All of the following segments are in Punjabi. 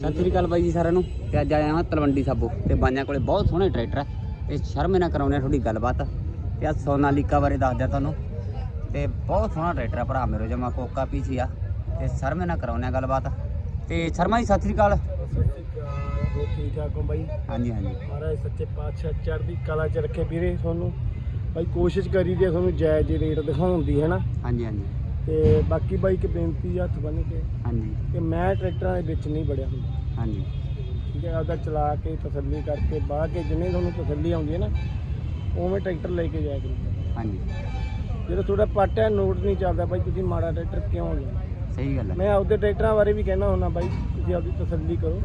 ਸਤਿ ਸ੍ਰੀ ਅਕਾਲ ਬਾਈ ਜੀ ਸਾਰਿਆਂ ਨੂੰ। ਤੇ ਅੱਜ ਆਇਆ ਹਾਂ ਤਲਵੰਡੀ ਸਾਬੋ। ਤੇ ਬਾਈਆਂ ਕੋਲੇ ਬਹੁਤ ਸੋਹਣੇ ਟਰੈਕਟਰ ਆ। ਤੇ ਸ਼ਰਮੇ ਨਾਲ ਕਰਾਉਣੇ ਥੋੜੀ ਗੱਲਬਾਤ। ਤੇ ਆ ਸੋਨਾਲੀਕਾ ਬਾਰੇ ਦੱਸ ਦਿਆ ਤੁਹਾਨੂੰ। ਤੇ ਬਹੁਤ ਸੋਹਣਾ ਟਰੈਕਟਰ ਆ ਭਰਾ ਮੇਰੇ ਜਮਾ ਕੋਕਾ ਪੀਸੀ ਆ। ਤੇ ਸ਼ਰਮੇ ਨਾਲ ਕਰਾਉਣੇ ਗੱਲਬਾਤ। ਤੇ ਸ਼ਰਮਾ ਜੀ ਸਤਿ ਸ੍ਰੀ ਅਕਾਲ। ਹੋ ਠੀਕ ਠਾਕ ਹੋ ਬਾਈ? ਹਾਂਜੀ ਹਾਂਜੀ। ਮਹਾਰਾਜ ਸੱਚੇ ਪਾਤਸ਼ਾਹ ਚੜ੍ਹਦੀ ਕਲਾ ਚ ਰੱਖੇ ਵੀਰੇ ਤੁਹਾਨੂੰ। ਬਾਈ ਕੋਸ਼ਿਸ਼ ਕਰੀ ਦੀ ਆ ਤੁਹਾਨੂੰ ਜਾਇਜ਼ ਰੇਟ ਦਿਖਾਉਣ ਦੀ ਹੈ ਨਾ? ਹਾਂਜੀ ਹਾਂਜੀ। ਤੇ ਬਾਕੀ ਬਾਈ ਇੱਕ ਬੇਨਤੀ ਆ ਹੱਥ ਬੰਨ ਕੇ ਹਾਂਜੀ। ਕਿ ਮੈਂ ਟਰੈਕਟਰਾਂ ਦੇ ਵਿੱਚ ਨਹੀਂ ਵੜਿਆ ਹੁੰਦਾ। ਹਾਂਜੀ। ਠੀਕ ਹੈ ਆਪਦਾ ਚਲਾ ਕੇ ਤਸੱਲੀ ਕਰਕੇ ਬਾਹ ਕੇ ਜਿੰਨੇ ਤੁਹਾਨੂੰ ਤਸੱਲੀ ਆਉਂਦੀ ਹੈ ਨਾ ਉਵੇਂ ਟਰੈਕਟਰ ਲੈ ਕੇ ਜਾਇਆ ਕਰੋ। ਹਾਂਜੀ। ਜਦੋਂ ਤੁਹਾਡਾ ਪਾਟਿਆ ਨੋਟ ਨਹੀਂ ਚੱਲਦਾ ਬਾਈ ਤੁਸੀਂ ਮਾੜਾ ਟਰੈਕਟਰ ਕਿਉਂ ਲਿਆ ਸਹੀ ਗੱਲ ਹੈ। ਮੈਂ ਆਪਦੇ ਟਰੈਕਟਰਾਂ ਬਾਰੇ ਵੀ ਕਹਿਣਾ ਹੁੰਦਾ ਬਾਈ ਤੁਸੀਂ ਆਪਦੀ ਤਸੱਲੀ ਕਰੋ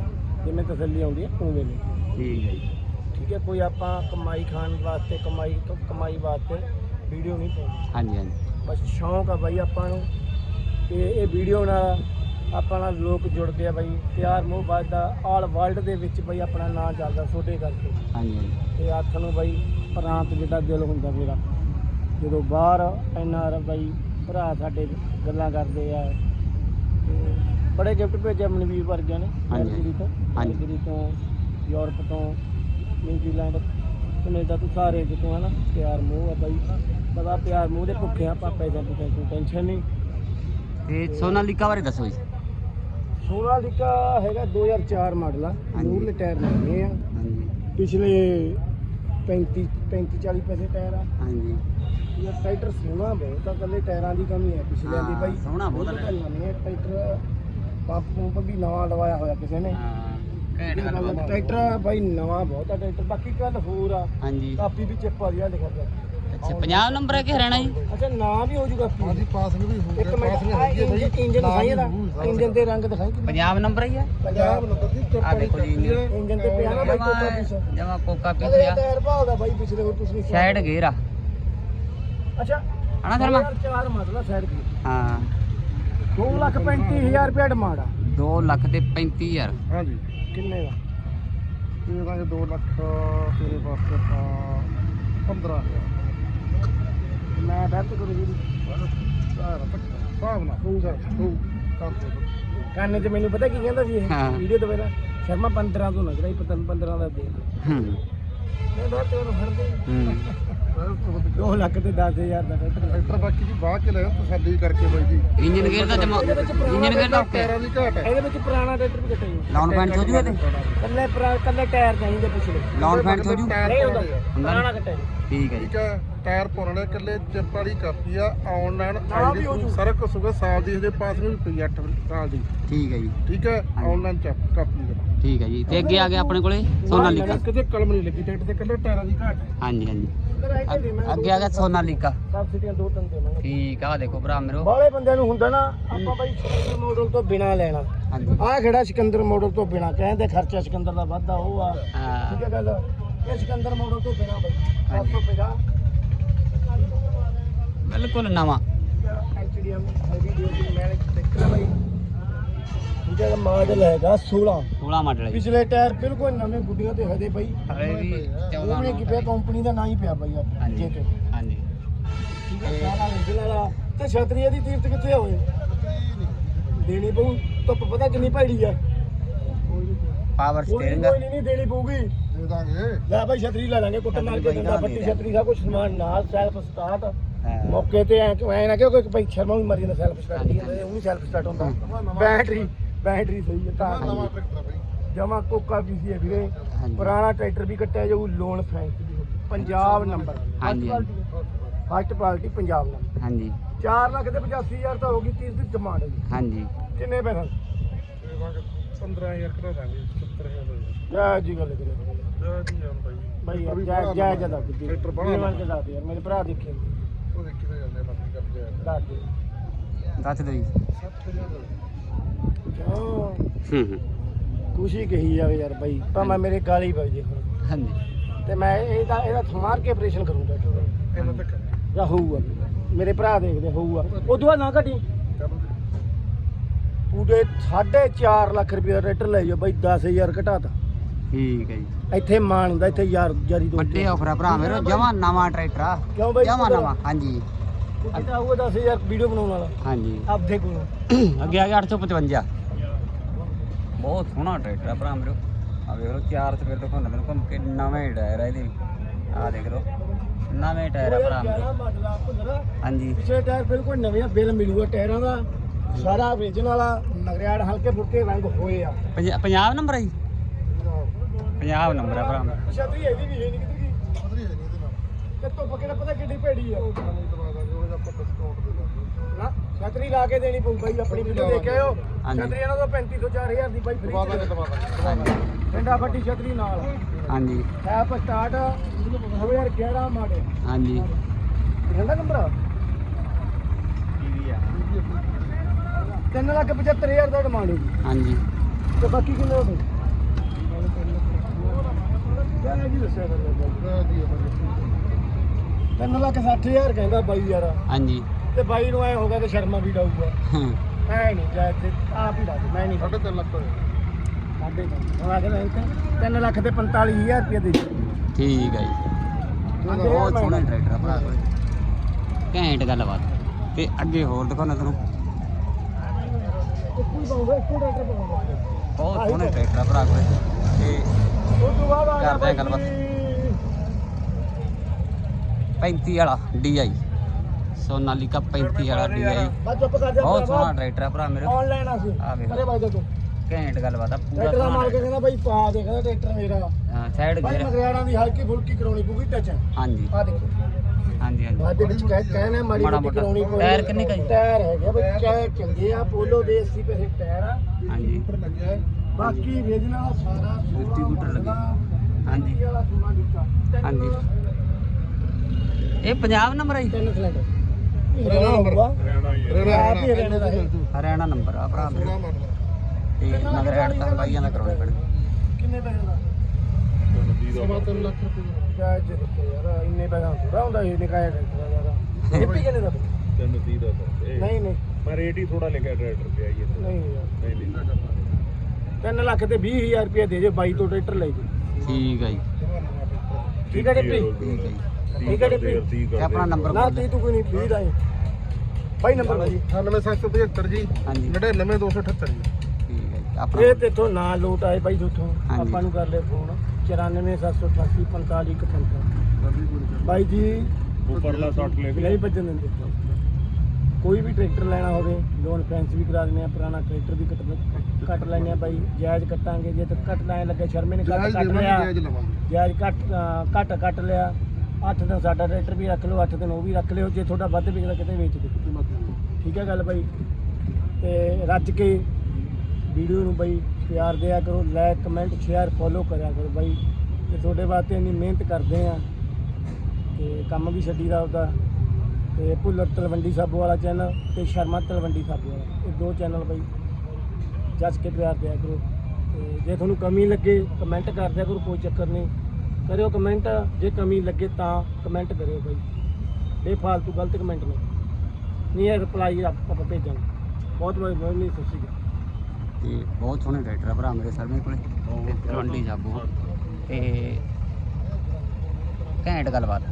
ਜਿਵੇਂ ਤਸੱਲੀ ਆਉਂਦੀ ਹੈ ਉਵੇਂ ਲੈ ਠੀਕ ਹੈ ਜੀ। ਠੀਕ ਹੈ ਕੋਈ ਆਪਾਂ ਕਮਾਈ ਖਾਣ ਵਾਸਤੇ ਕਮਾਈ ਤੋਂ ਕਮਾਈ ਵਾਸਤੇ ਵੀਡੀਓ ਨਹੀਂ ਪਾਉਂਦੇ। ਹਾਂਜੀ ਹਾਂਜੀ। ਬਸ ਸ਼ੌਂਕ ਆ ਬਾਈ ਆਪਾਂ ਨੂੰ ਤੇ ਇਹ ਵੀਡੀਓ ਨਾਲ ਆਪਾਂ ਨਾਲ ਲੋਕ ਜੁੜਦੇ ਆ ਬਾਈ ਪਿਆਰ ਮੋਹ ਵੱਧਦਾ ਆਲ ਵਰਲਡ ਦੇ ਵਿੱਚ ਬਾਈ ਆਪਣਾ ਨਾਂ ਚੱਲਦਾ ਛੋਟੇ ਕਰਕੇ ਹਾਂਜੀ ਤੇ ਹੱਥ ਨੂੰ ਬਾਈ ਪ੍ਰਾਂਤ ਜਿੱਡਾ ਦਿਲ ਹੁੰਦਾ ਮੇਰਾ ਜਦੋਂ ਬਾਹਰ ਐਨਆਰ ਬਾਈ ਭਰਾ ਸਾਡੇ ਗੱਲਾਂ ਕਰਦੇ ਆ ਤੇ ਬੜੇ ਗਿਫਟ ਭੇਜੇ ਮਨਵੀਰ ਵਰਗਿਆਂ ਨੇ ਹਾਂਜੀ। ਤੋਂ ਹਾਂਜੀ। ਤੋਂ ਯੂਰਪ ਤੋਂ ਨਿਊਜ਼ੀਲੈਂਡ ਕੈਨੇਡਾ ਤੋਂ ਸਾਰੇ ਜਿੱਥੋਂ ਹਨਾ ਪਿਆਰ ਮੋਹ ਆ ਬਾਈ। ਪਤਾ ਪਿਆਰ ਮੋਹ ਦੇ ਭੁੱਖੇ ਆ ਆਪਾਂ ਪੈਸੇ ਦੀ ਟੈਨਸ਼ਨ ਟੈਨਸ਼ਨ ਨਹੀਂ। ਤੇ ਸੋਨਾਲੀਕਾ ਬਾਰੇ ਦੱਸੋ ਜੀ। ਸੋਨਾਲੀਕਾ ਹੈਗਾ 2004 ਮਾਡਲ ਆ ਹਾਂਜੀ। ਮੂਰਲੇ ਟਾਇਰ ਲੱਗੇ ਆ। ਹਾਂਜੀ। ਪਿਛਲੇ 35 35 40 ਪੈਸੇ ਟਾਇਰ ਆ। ਹਾਂਜੀ। ਇਹ ਟਰੈਕਟਰ ਸੋਹਣਾ ਬਹੁਤ ਆ ਕੱਲੇ ਟਾਇਰਾਂ ਦੀ ਕਮੀ ਹੈ ਪਿਛਲੇ ਦੀ ਹਾਂ, ਬਾਈ। ਸੋਹਣਾ ਬਹੁਤ ਆ ਤਾਂ ਨਵੇਂ ਟਰੈਕਟਰ ਪੰਪ ਪੰਪ ਵੀ ਨਵਾਂ ਲਵਾਇਆ ਹੋਇਆ ਕਿਸੇ ਨੇ। ਹਾਂ। ਘੈਂਟ। ਟਰੈਕਟਰ ਬਾਈ ਨਵਾਂ ਬਹੁਤ ਆ ਟਰੈਕਟਰ ਬਾਕੀ ਗੱਲ ਹੋਰ ਆ। ਹਾਂਜੀ। ਕਾਪੀ ਵੀ ਚਿੱਪ ਵਾਲੀ ਆ ਲਿਖਿਆ ਪਿਆ। ਅੱਛਾ ਪੰਜਾਬ ਨੰਬਰ ਹੈ ਕਿ ਹਰਿਆਣਾ ਜੀ? ਅੱਛਾ ਨਾਂ ਵੀ ਹੋ ਜੂਗਾ ਹਾਂਜੀ ਪਾਸਿੰਗ ਵੀ ਹੋ ਇੱਕ ਮਿੰਟ ਆ ਇੰਜਨ ਇੰਜਨ ਦਿਖਾਈ ਇਹਦਾ। ਇੰਜਨ ਦੇ ਰੰਗ ਦਿਖਾਈ ਕਿ ਪੰਜਾਬ ਨੰਬਰ ਹੀ ਹੈ ਪੰਜਾਬ ਨੰਬਰ ਦੀ ਆ ਦੇਖੋ ਜੀ ਇੰਜਨ। ਇੰਜਨ ਤੇ ਪਿਆ ਨਾ ਬਾਈ ਕੋਕਾ ਪੀਸ। ਜਮਾ ਕੋਕਾ ਅਗਲੇ ਪੀਸਿਆ ਟਾਇਰ ਭਾਲਦਾ ਬਾਈ ਪਿਛਲੇ ਹੋਰ ਨਹੀਂ ਸਾਈਡ ਗੇਅਰ ਆ। ਅੱਛਾ। ਹਨਾ ਸ਼ਰਮਾ? ਚਾਰ ਮਾਡਲ ਆ ਸਾਈਡ ਦੀ ਹਾਂ। 2 ਲੱਖ 35000 ਰੁਪਏ ਡਿਮਾਂਡ ਆ। 2 ਲੱਖ ਤੇ 35000 ਹਾਂਜੀ ਕਿੰਨੇ ਦਾ? ਇਹ ਤਾਂ 2 ਲੱਖ ਤੇਰੇ ਵਾਸਤੇ ਤਾਂ 15000 ਮੈਂ ਬੈਠ ਕਰੂ ਜੀ। ਸਾਰਾ ਪੱਕਾ ਹਿਸਾਬ ਨਾਲ ਹੋਊ ਸਰ ਹੋਊ। ਕਰ ਦੋ ਕੰਨ ਤੇ ਮੈਨੂੰ ਪਤਾ ਕੀ ਕਹਿੰਦਾ ਸੀ ਇਹ? ਹਾਂ। ਵੀਡੀਓ ਤੋਂ ਪਹਿਲਾਂ ਸ਼ਰਮਾ 15 ਤੋਂ ਲੱਗਦਾ ਹੀ ਪਤਾ 15 ਦਾ ਦੇ। ਹੂੰ। ਮੈਂ ਤਾਂ ਤੈਨੂੰ ਫੜਦੇ। ਹੂੰ। 2 ਲੱਖ ਤੇ 10000 ਦਾ ਟਰੈਕਟਰ ਟਰੈਕਟਰ ਬਾਕੀ ਜੀ ਬਾਅਦ ਚ ਲੈ ਤਸੱਲੀ ਕਰਕੇ ਬਾਈ ਜੀ। ਇੰਜਨ ਗੇਅਰ ਦਾ ਜਮਾ ਇੰਜਨ ਗੇਅਰ ਦਾ ਓਕੇ ਟਾਇਰਾਂ ਦੀ ਘਾਟ ਹੈ। ਇਹਦੇ ਵਿੱਚ ਪੁਰਾਣਾ ਟਰੈਕਟਰ ਵੀ ਕੱਟੇ ਲਾਉਣ ਪੈਂਟ ਹੋ ਜੂ ਇਹਦੇ? ਕੱਲੇ ਪੁਰਾ- ਕੱਲੇ ਟਾਇਰ ਚਾਹੀਦੇ ਪਿਛਲੇ। ਲਾਉਣ ਪੈਂਟ ਹੋ ਜੂ ਟਾਇਰ ਨਹੀਂ ਹੁੰਦਾ ਪੁਰਾਣੇ ਆ। ਪੁਰਾਣਾ ਕੱਟੇ ਠੀਕ ਹੈ ਜੀ। ਠੀਕ ਹੈ ਟਾਇਰ ਪੁਰਾਣੇ ਇਕੱਲੇ ਚਿੱਪ ਵਾਲੀ ਕਾਪੀ ਆ ਆਨਲਾਈਨ ਹਾਂ ਵੀ ਹੋ ਜੂ। ਸਾਰਾ ਕੁਝ ਹੋਗਾ ਸਾਲ ਦੀ ਹਜੇ ਪਾਸਿੰਗ ਵੀ ਪਈ 8 ਸਾਲ ਦੀ। ਠੀਕ ਹੈ ਜੀ। ਠੀਕ ਹੈ ਆਨਲਾਈਨ ਚੈੱਕ ਕਾਪੀ ਦਾ। ਠੀਕ ਹੈ ਜੀ। ਤੇ ਅੱਗੇ ਆ ਗਿਆ ਆਪਣੇ ਕੋਲੇ ਸੋਨਾਲੀਕਾ ਕਿਤੇ ਕਲਮ ਨਹੀਂ ਲੱਗੀ ਟਰੈਕਟਰ ਤੇ ਇਕੱਲੇ ਟਾਇਰਾਂ ਦੀ ਘਾਟ ਹੈ। ਹਾਂਜੀ ਹਾਂਜੀ। ਅੱਗੇ ਆ ਗਿਆ ਸੋਨਾਲੀਕਾ ਸਬਸਿਡੀਆਂ ਦੋ ਤਿੰਨ ਦੇਵਾਂਗੇ ਠੀਕ ਆ ਆਹ ਦੇਖੋ ਭਰਾ ਮੇਰੋ। ਬਾਹਲੇ ਬੰਦਿਆਂ ਨੂੰ ਹੁੰਦਾ ਨਾ ਆਪਾਂ ਬਾਈ ਸਿਕੰਦਰ ਮਾਡਲ ਤੋਂ ਬਿਨਾ ਲੈਣਾ। ਹਾਂਜੀ। ਆਹ ਖੜਾ ਸਿਕੰਦਰ ਮਾਡਲ ਤੋਂ ਬਿਨਾ ਕਹਿੰਦੇ ਖਰਚਾ ਸਿਕੰਦਰ ਦਾ ਵੱਧਦਾ ਉਹ ਆ। ਠੀਕ ਹੈ ਗੱਲ? ਇਹ ਸਿਕੰਦਰ ਮਾਡਲ ਤੋਂ ਬਿਨਾ ਬਾਈ 750 ਬਿਲਕੁਲ ਨਵਾਂ। HDM heavy duty manage tractor ਬਾਈ। ਮਾਡਲ ਹੈਗਾ 16 16 ਮਾਡਲ ਹੈ ਜੀ। ਪਿਛਲੇ ਟਾਇਰ ਬਿਲਕੁਲ ਨਵੇਂ ਗੁੱਡੀਆਂ ਤੇ ਹਦੇ ਬਾਈ। ਹਲੇ ਵੀ 14 ਉਹਨੇ ਕੀ ਪਿਆ ਕੰਪਨੀ ਦਾ ਨਾਂ ਹੀ ਪਿਆ ਬਾਈ ਆ ਹਾਂਜੀ ਜੇ ਕੇ ਹਾਂਜੀ। ਠੀਕ ਹੈ ਸਾਰਾ original ਆ ਤੇ ਛਤਰੀ ਦੀ ਕੀਮਤ ਕਿੱਥੇ ਹੋਵੇ ਦੇਣੀ ਪਊ ਧੁੱਪ ਪਤਾ ਕਿੰਨੀ ਭੈੜੀ ਆ। ਪਾਵਰ ਕੋਈ ਸਟੀਅਰਿੰਗ ਕੋਈ ਨਹੀਂ ਦੇਣੀ ਪਊਗੀ। ਦੇ ਦਾਂਗੇ। ਲੈ ਬਾਈ ਛਤਰੀ ਲੈ ਲਾਂਗੇ ਕੁੱਟ ਮਾਰ ਕੇ ਛਤਰੀ ਡੰਡਾ ਬਾਈ ਫੱਟੀ ਨਾਲ ਛਤਰੀ ਦਾ ਕੁਝ ਸਮਾਨ ਨਾਲ ਸੈਲਫ ਸਟਾਰਟ ਹਾਂ। ਮੌਕੇ ਤੇ ਐ ਕਿ ਐ ਨਾ ਕਿ ਕੋਈ ਭਾਈ ਸ਼ਰਮਾ ਵੀ ਮਰ ਜਾਂਦਾ ਸੈਲਫ ਸਟਾਰਟ ਉਹ ਵੀ ਸੈਲਫ ਸਟਾਰਟ ਹੁੰਦਾ। ਬੈਟਰੀ ਬੈਟਰੀ ਸਹੀ ਹੈ ਤਾਂ ਨਵਾਂ ਟਰੈਕਟਰ ਬਾਈ। ਜਮਾ ਕੋਕਾ ਪੀਸੀ ਹੈ ਵੀਰੇ। ਹਾਂਜੀ। ਪੁਰਾਣਾ ਟਰੈਕਟਰ ਵੀ ਕੱਟਿਆ ਜਾਊ ਲੋਨ ਫੈਂਸ ਦੀ ਹੋਊਗੀ। ਪੰਜਾਬ ਨੰਬਰ ਹਾਂਜੀ, ਫਸਟ ਪਾਰਟੀ ਪੰਜਾਬ ਨੰਬਰ ਹਾਂਜੀ। 4 ਲੱਖ ਤੇ 85000 ਤਾਂ ਹੋ ਗਈ 30 ਦੀ ਡਿਮਾਂਡ ਹੈ ਜੀ। ਹਾਂਜੀ। ਕਿੰਨੇ ਪੈਸੇ? ਦੇਵਾਂਗੇ 15000 ਕਰਾ ਦਾਂਗੇ 70000 ਦਾ ਜੈ ਜੀ ਗੱਲ ਕਰੇ। ਜਾ ਜੀ ਹਾਂ ਬਾਈ। ਭਾਈ ਵੀ ਜੈ। ਜਦਾ ਕੀਤੀ ਟਰੈਕਟਰ ਬਣਾ। ਕੇ ਦੱਸ ਯਾਰ ਮੇਰੇ ਭਰਾ ਦੇਖੇ ਉਹ ਦੇਖੀ ਤੇ ਜਾਂਦੇ ਬਾਕੀ ਕਰਦੇ ਆ। ਦੱਸ ਦੇ। ਦੱਸ ਦਿਓ ਜੀ। 7000 ਦਾ ਕਿਉਂ ਹੂੰ ਹੂੰ। ਖੁਸ਼ੀ ਕਹੀ ਜਾਵੇ ਯਾਰ ਬਾਈ ਭਾਵੇਂ ਮੇਰੇ ਗਾਲੀ ਪੈ ਜੇ ਹੁਣ। ਹਾਂਜੀ। ਤੇ ਮੈਂ ਇਹਦਾ ਇਹਦਾ ਸਮਾਰ ਕੇ ਆਪਰੇਸ਼ਨ ਕਰੂੰਗਾ ਇਹਨਾਂ ਤੱਕ ਜਾਂ ਹੋਊਗਾ। ਮੇਰੇ ਭਰਾ ਦੇਖਦੇ ਹੋਊਗਾ। ਉਦੋਂ ਬਾਅਦ ਨਾ ਘਟੀ। ਪੂਰੇ 4.5 ਲੱਖ ਰੁਪਏ ਦਾ ਟਰੈਕਟਰ ਲੈ ਜਾਓ ਬਾਈ 10000 ਘਟਾਤਾ। ਠੀਕ ਹੈ ਜੀ। ਇੱਥੇ ਮਾਨ ਹੁੰਦਾ ਇੱਥੇ ਯਾਰ ਜਾਰੀ ਦੋ ਵੱਡੇ ਆਫਰ ਆ ਭਰਾ ਮੇਰੋ ਜਮਾ ਨਵਾਂ ਟਰੈਕਟਰ ਆ। ਕਿਉਂ ਬਾਈ? ਜਮਾ ਨਵਾਂ ਹਾਂਜੀ। ਕਿੱਦਾਂ ਹੋਊਗਾ 10000 ਵੀਡੀਓ ਬਣਾਉਣ ਵਾਲਾ। ਹਾਂਜੀ। ਆਪਦੇ ਕੋਲ। ਅੱਗੇ ਆ ਗਿਆ 855 ਬਹੁਤ ਸੋਹਣਾ ਟਰੈਕਟਰ ਆ ਭਰਾ ਮੇਰੇ। ਆ ਵੇਖ ਲਓ ਚਾਰ ਸਵੇਰ ਤੋਂ ਘੁੰਮ ਘੁੰਮ ਕੇ ਨਵੇਂ ਟਾਇਰ ਆ ਇਹਦੇ ਆ ਦੇਖ ਲਓ ਨਵੇਂ ਟਾਇਰ ਆ ਭਰਾ ਮੇਰੇ। ਹਾਂਜੀ। ਪਿਛਲੇ ਟਾਇਰ ਬਿਲਕੁਲ ਨਵੇਂ ਆ ਬਿੱਲ ਮਿਲੂਗਾ ਟਾਇਰਾਂ ਦਾ। ਸਾਰਾ ਓਰੀਜਨਲ ਵਾਲਾ ਨਗਰਿਆੜ ਹਲਕੇ ਫੁਲਕੇ ਰੰਗ ਹੋਏ ਆ। ਪੰਜਾ- ਪੰਜਾਬ ਨੰਬਰ ਆ ਜੀ। ਪੰਜਾਬ ਨੰਬਰ ਆ ਭਰਾ ਮੇਰਾ। ਛਤਰੀ ਇਹਦੀ ਵੀ ਹੈ ਨਹੀਂ ਕਿਤੇ ਪਤਰੀ ਹੈ ਨਹੀਂ ਇਹਦੇ ਨਾਲ। ਤੇ ਧੁੱਪ ਕਿਹੜਾ ਪਤਾ ਕਿੱਡੀ ਭੈੜੀ ਆ? ਨਾ ਛਤਰੀ ਲਾ ਕੇ ਦੇਣੀ ਪਊ ਬਾਈ ਆਪਣੀ ਵੀਡੀਓ ਦੇਖ ਆਇਓ। ਹਾਂਜੀ। ਛਤਰੀ ਇਹਨਾਂ ਤੋਂ 35 ਤੋਂ 4000 ਦੀ ਬਾਈ ਦਵਾ ਦਾਂਗੇ ਫ੍ਰੀ ਦਵਾ ਦਾਂਗੇ। ਫੱਟੀ ਛਤਰੀ ਨਾਲ। ਹਾਂਜੀ। ਐਪ ਸਟਾਰਟ 2011 ਮਾਡਲ ਹਾਂਜੀ। ਕਿੰਨਾ ਨੰਬਰ? ਆ 3 ਲੱਖ 75000 ਦਾ ਡਿਮਾਂਡ ਹੈ ਜੀ। ਹਾਂਜੀ। ਤੇ ਬਾਕੀ ਕਿੰਨੇ ਜੀ ਦੱਸਿਆ ਕਰ ਹੈ ਭਾਜੀ 3 ਲੱਖ 60000 ਕਹਿੰਦਾ ਬਾਈ ਯਾਰ। ਹਾਂਜੀ। ਤੇ ਬਾਈ ਨੂੰ ਐ ਹੋਗਾ ਕਿ ਸ਼ਰਮਾ ਵੀ ਡਾਊਗਾ। ਹਾਂ, ਐ ਨਹੀਂ ਜਾਇਜ਼ ਤੇ ਆਪ ਹੀ ਦੱਸ ਮੈਂ ਨਹੀਂ ਸਾਢੇ ਤਿੰਨ ਲੱਖ ਹੋਇਆ ਸਾਡੇ ਤੋਂ ਆ ਕੇ ਲੈ 3 ਲੱਖ ਤੇ 45000 ਰੁਪਏ ਦੇ ਠੀਕ ਹੈ ਜੀ ਬਹੁਤ ਸੋਹਣਾ ਟਰੈਕਟਰ ਆ ਭਰਾ ਘੈਂਟ ਗੱਲਬਾਤ ਤੇ ਅੱਗੇ ਹੋਰ ਦਿਖਾਉਣਾ ਤੁਹਾਨੂੰ। ਹੀ ਬਹੁਤ ਸੋਹਣੇ ਟਰੈਕਟਰ ਆ ਭਰਾ ਕੋਲ ਤੇ ਉਸ ਤੋਂ ਬਾਅਦ ਆ ਗਿਆ ਕਰਦੇ ਆ ਗੱਲਬਾਤ। 35 ਵਾਲਾ DI ਸੋਨਾਲੀਕਾ 35 ਵਾਲਾ DI ਬਸ ਚੁੱਪ ਕਰ ਜਾ ਬਹੁਤ ਸੋਹਣਾ ਟਰੈਕਟਰ ਆ ਭਰਾ ਮੇਰਾ। ਆਨਲਾਈਨ ਆ ਸੀ। ਆ ਵੇਖ। ਅਰੇ ਬਾਈ ਤੂੰ ਘੈਂਟ ਗੱਲਬਾਤ ਆ ਪੂਰਾ ਟਰੈਕਟਰ ਦਾ ਸੋਹਣਾ ਮਾਲਕ ਕਹਿੰਦਾ ਬਾਈ ਪਾ ਦੇ ਕਹਿੰਦਾ ਟਰੈਕਟਰ ਮੇਰਾ। ਸਾਈਡ ਬਾਈ ਗੇਅਰ ਮਗਰਿਆੜਾਂ ਦੀ ਹਲਕੀ ਫੁਲਕੀ ਕਰਾਉਣੀ ਪਊਗੀ ਟੱਚ ਹਾਂਜੀ। ਆ ਦੇਖੋ। ਹਾਂਜੀ ਹਾਂਜੀ। ਬਾਅਦ ਦੇ ਵਿੱਚ ਕਹਿ ਕਹਿਣਾ ਮਾੜੀ ਮਾੜਾ ਮੋਟੀ ਮੋਟਾ। ਕਰਾਉਣੀ ਪਊਗੀ। ਟਾਇਰ ਕਿੰਨੇ ਕੁ ਜੀ? ਟਾਇਰ ਹੈਗੇ ਬਈ ਟਾਇਰ ਚੰਗੇ ਆ ਪੋਲੋ ਦੇ 80 ਪੈਸੇ ਟਾਇਰ ਆ। ਹਾਂਜੀ। ਉੱਪਰ ਲੱਗਿਆ ਹੈ। ਬਾਕੀ ਰੀਜਨਲ ਸਾਰਾ Distributor ਲੱਗੇ। ਹਾਂਜੀ। ਦਿੱਤਾ। ਹਾਂਜੀ। ਇਹ ਪੰਜਾਬ ਨੰਬਰ ਹੈ ਜੀ? ਤਿੰਨ ਸਿਲੰਡਰ। ਹਰਿਆਣਾ ਨੰਬਰ। ਹਰਿਆਣਾ ਰਹਿਣਾ ਆਪ ਹੀ ਹਰਿਆਣਾ ਦਾ ਹੈ। ਹਰਿਆਣਾ ਨੰਬਰ ਆ ਭਰਾ ਮੇਰਾ। ਸੋਨਾ ਮੰਨ ਤੇ ਨਗਰ ਹੈਡ ਤਾਂ ਬਾਈਆਂ ਦਾ ਕਰਾਉਣੇ ਪੈਣੇ ਕਿੰਨੇ ਪੈਸੇ ਦਾ? ਸਵਾ ਤਿੰਨ ਲੱਖ ਰੁਪਏ ਦਾ। ਕਿਆ ਜੇ ਦੇਖੋ ਯਾਰ ਇੰਨੇ ਪੈਸਾ ਥੋੜਾ ਹੁੰਦਾ ਇਹ ਨਿਕਾਇਆ ਟਰੈਕਟਰ ਯਾਰ ਇਹ ਵੀ ਕਿੰਨੇ ਦਾ? ਤੈਨੂੰ 30 ਦਾ ਤਾਂ ਨਹੀਂ ਨਹੀਂ। ਮੈਂ ਰੇਟ ਹੀ ਥੋੜਾ ਲਿਖਿਆ ਟਰੈਕਟਰ ਤੇ ਆਈਏ ਨਹੀਂ ਯਾਰ। ਨਹੀਂ ਨਹੀਂ। 3 ਲੱਖ ਤੇ 20000 ਰੁਪਏ ਦੇ ਜੇ ਬਾਈ ਤੋਂ ਟਰੈਕਟਰ ਲੈ ਜੀ ਠੀਕ ਹੈ ਜੀ। ਠੀਕ ਹੈ ਡਿਪਟੀ? ਠੀਕ ਹੈ ਜੀ। ਠੀਕ ਹੈ ਡਿਪਟੀ ਤੇ ਆਪਣਾ ਨੰਬਰ ਨਾ ਬੋਲ। ਤੀ ਤੂੰ ਕੋਈ ਨਹੀਂ 20 ਦਾ ਹੀ। ਬਾਈ ਨੰਬਰ ਭਾਜੀ 98775 ਜੀ ਹਾਂਜੀ। 99278 ਜੀ। ਠੀਕ ਹੈ ਜੀ ਇਹ ਆਪਣਾ ਤੇਥੋਂ ਨਾ ਲੋਟ ਆਏ ਬਾਈ ਤੁਥੋਂ ਹਾਂਜੀ। ਆਪਾਂ ਨੂੰ ਕਰ ਲੈ ਫੋਨ 94788 45 ਬਾਈ ਜੀ ਉੱਪਰਲਾ 60 ਲੈ ਨਹੀਂ ਭੱਜਣ ਦਿੰਦੇ। ਕੋਈ ਵੀ ਟਰੈਕਟਰ ਲੈਣਾ ਹੋਵੇ ਲੋਨ ਫੈਂਸ ਵੀ ਕਰਾ ਦਿੰਦੇ ਆ ਪੁਰਾਣਾ ਟਰੈਕਟਰ ਵੀ ਕੱਟ ਕੱਟ ਲੈਣੇ ਆ ਬਾਈ। ਜਾਇਜ਼ ਕੱਟਾਂਗੇ ਜੇ ਤੇ ਕੱਟ ਲੈਣ ਲੱਗੇ ਸ਼ਰਮੇ ਨੇ ਕੱਟ ਜਾਇਜ਼ ਕੱਟ ਲਿਆ। ਜਾਇਜ਼ ਕੱਟ ਘੱਟ ਕੱਟ ਲਿਆ। 8 ਦਿਨ ਸਾਡਾ ਟਰੈਕਟਰ ਵੀ ਰੱਖ ਲਓ 8 ਦਿਨ ਉਹ ਵੀ ਰੱਖ ਲਿਓ, ਜੇ ਤੁਹਾਡਾ ਵੱਧ ਵਿਕਦਾ ਕਿਤੇ ਵੇਚ ਦਿਓ ਠੀਕ ਹੈ ਗੱਲ ਬਾਈ? ਤੇ ਰੱਜ ਕੇ ਵੀਡੀਓ ਨੂੰ ਬਾਈ ਪਿਆਰ ਦਿਆ ਕਰੋ ਲਾਈਕ ਕਮੈਂਟ ਸ਼ੇਅਰ ਫੋਲੋ ਕਰਿਆ ਕਰੋ ਬਾਈ। ਤੇ ਤੁਹਾਡੇ ਵਾਸਤੇ ਇੰਨੀ ਮਿਹਨਤ ਕਰਦੇ ਆ ਤੇ ਕੰਮ ਵੀ ਛੱਡੀਦਾ ਉਹਦਾ ਤੇ ਭੁੱਲਰ ਤਲਵੰਡੀ ਸਾਬੋ ਵਾਲਾ ਚੈਨਲ ਤੇ ਸ਼ਰਮਾ ਤਲਵੰਡੀ ਸਾਬੋ ਵਾਲਾ। ਇਹ ਦੋ ਚੈਨਲ ਬਾਈ ਜੱਜ ਕੇ ਪਿਆਰ ਦਿਆ ਕਰੋ। ਤੇ ਜੇ ਤੁਹਾਨੂੰ ਕਮੀ ਲੱਗੇ ਕਮੈਂਟ ਕਰ ਦਿਆ ਕਰੋ, ਕੋਈ ਚੱਕਰ ਨਹੀਂ। ਕਰਿਓ ਕਮੈਂਟ ਜੇ ਕਮੀ ਲੱਗੇ ਤਾਂ ਕਮੈਂਟ ਕਰਿਓ ਬਾਈ। ਬੇਫਾਲਤੂ ਗਲਤ ਕਮੈਂਟ ਨਹੀਂ ਨਹੀਂ ਇਹ ਰਿਪਲਾਈ ਆਪਾਂ ਭੇਜਾਂਗੇ। ਬਹੁਤ ਬਹੁਤ ਬਹੁਤ ਨਹੀਂ ਸੱਚੀ ਤੇ ਬਹੁਤ ਸੋਹਣੇ ਟਰੈਕਟਰ ਆ ਭਰਾ ਮੇਰੇ ਸਰਵੇਂ ਕੋਲੇ। ਤੇ ਤਲਵੰਡੀ ਸਾਬੋ ਤੇ ਘੈਂਟ ਗੱਲਬਾਤ।